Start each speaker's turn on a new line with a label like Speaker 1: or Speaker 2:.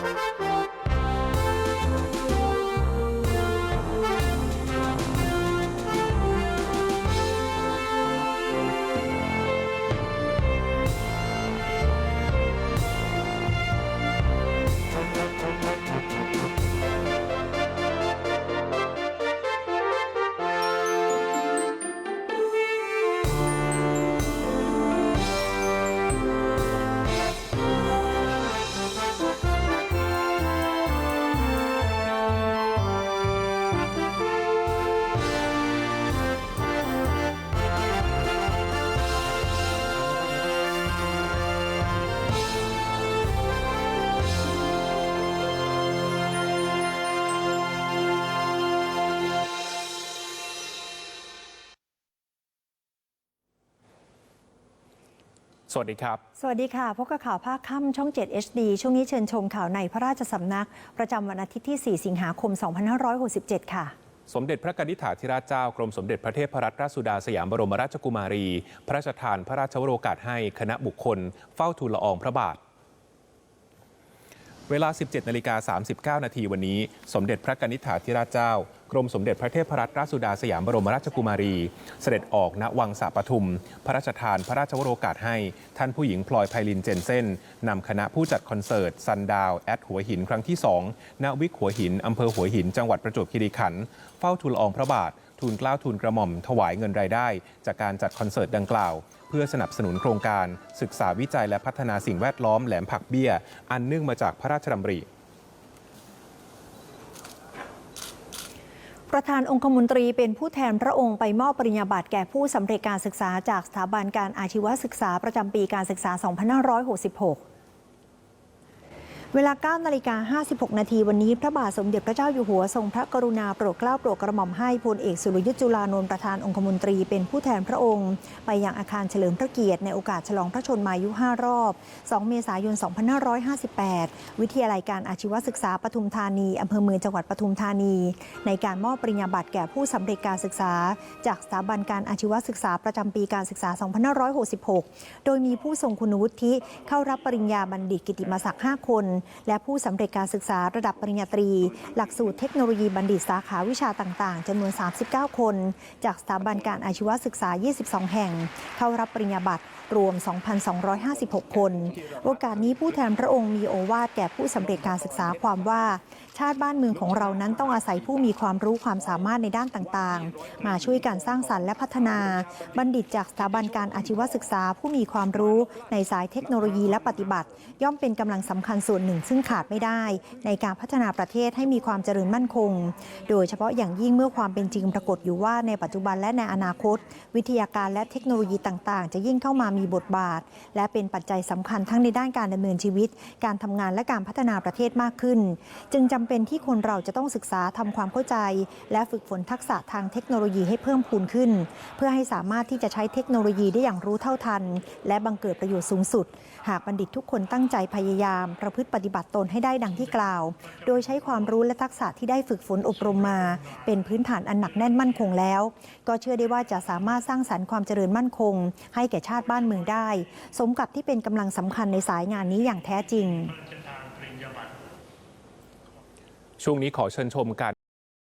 Speaker 1: Thank you. สวัสดีครับ
Speaker 2: สวัสดีค่ะ พบกับข่าวภาคค่ำช่อง 7 HD ช่วงนี้เชิญชมข่าวในพระราชสำนัก ประจำวันอาทิตย์ที่ 4 สิงหาคม 2567 ค่ะ
Speaker 1: สมเด็จพระกนิษฐาธิราชเจ้ากรมสมเด็จพระเทพรัตนราชสุดาสยามบรมราชกุมารี พระราชทานพระราชวโรกาสให้คณะบุคคล เฝ้าทูลละอองพระบาทเวลา 17นาฬิกา39 นาทีวันนี้ สมเด็จพระกนิษฐาธิราชเจ้า กรมสมเด็จพระเทพรัตนราชสุดาสยามบรมราชกุมารี เสด็จออกณวังสะปทุม พระราชทานพระราชวโรกาสให้ ท่านผู้หญิงพลอยไพลินเจนเซนนำคณะผู้จัดคอนเสิร์ตซันดาวแอดหัวหินครั้งที่2ณวิกหัวหินอำเภอหัวหิน จังหวัดประจวบคีรีขันธ์เฝ้าทูลอองพระบาททูลเกล้าทูลกระหม่อมถวายเงินรายได้ จากการจัดคอนเสิร์ตดังกล่าว เพื่อสนับสนุนโครงการ ศึกษาวิจัยและพัฒนาสิ่งแวดล้อมแหลมผักเบี้ย อันเนื่องมาจากพระราชดำริ
Speaker 2: ประธานองคมนตรีเป็นผู้แทนพระองค์ไปมอบปริญญาบัตรแก่ผู้สำเร็จการศึกษาจากสถาบันการอาชีวศึกษาประจำปีการศึกษา 2566 เวลา9นาฬิกา56 นาทีวันนี้ พระบาทสมเด็จพระเจ้าอยู่หัวทรงพระกรุณาโปรดเกล้าโปรดกระหม่อมให้พลเอกสุรยุทธ์จุลานนท์ประธานองคมนตรีเป็นผู้แทนพระองค์ ไปยังอาคารเฉลิมพระเกียรติในโอกาสฉลองพระชนมายุ 5 รอบ 2 เมษายน 2558 วิทยาลัยการอาชีวศึกษาปทุมธานีอำเภอเมืองจังหวัดปทุมธานี ในการมอบปริญญาบัตรแก่ผู้สำเร็จการศึกษา จากสถาบันการอาชีวศึกษาประจำปีการศึกษา 2566 โดยมีผู้ทรงคุณวุฒิเข้ารับปริญญาบัณฑิตกิติมศักดิ์5คนและผู้สำเร็จการศึกษาระดับปริญญาตรี หลักสูตรเทคโนโลยีบัณฑิตสาขาวิชาต่างๆจำนวน 39 คน จากสถาบันการอาชีวศึกษา 22 แห่ง เข้ารับปริญญาบัตรรวม 2,256 คน โอกาสนี้ผู้แทนพระองค์มีโอวาทแก่ผู้สำเร็จการศึกษาความว่า ชาติบ้านเมืองของเรานั้นต้องอาศัยผู้มีความรู้ความสามารถในด้านต่างๆ มาช่วยการสร้างสรรค์และพัฒนา บัณฑิตจากสถาบันการอาชีวศึกษาผู้มีความรู้ในสายเทคโนโลยีและปฏิบัติ ย่อมเป็นกำลังสำคัญส่วนหนึ่งซึ่งขาดไม่ได้ ในการพัฒนาประเทศให้มีความเจริญมั่นคง โดยเฉพาะอย่างยิ่งเมื่อความเป็นจริงปรากฏอยู่ว่าในปัจจุบันและในอนาคต วิทยาการและเทคโนโลยีต่างๆ จะยิ่งเข้ามามีบทบาท และเป็นปัจจัยสำคัญทั้งในด้านการดำเนินชีวิต การทำงานและการพัฒนาประเทศมากขึ้น จึงจำเป็นที่คนเราจะต้องศึกษาทำความเข้าใจ และฝึกฝนทักษะทางเทคโนโลยีให้เพิ่มพูนขึ้น เพื่อให้สามารถที่จะใช้เทคโนโลยีได้อย่างรู้เท่าทัน และบังเกิดประโยชน์สูงสุด หากบัณฑิตทุกคนตั้งใจพยายาม ประพฤติปฏิบัติตนให้ได้ดังที่กล่าว โดยใช้ความรู้และทักษะที่ได้ฝึกฝนอบรมมา เป็นพื้นฐานอันหนักแน่นมั่นคงแล้ว ก็เชื่อได้ว่าจะสามารถสร้างสรรค์ความเจริญมั่นคง ให้แก่ชาติบ้านเมืองได้ สมกับที่เป็นกำลังสำคัญในสายงานนี้อย่างแท้จริง
Speaker 1: ช่วงนี้ขอเชิญชมการ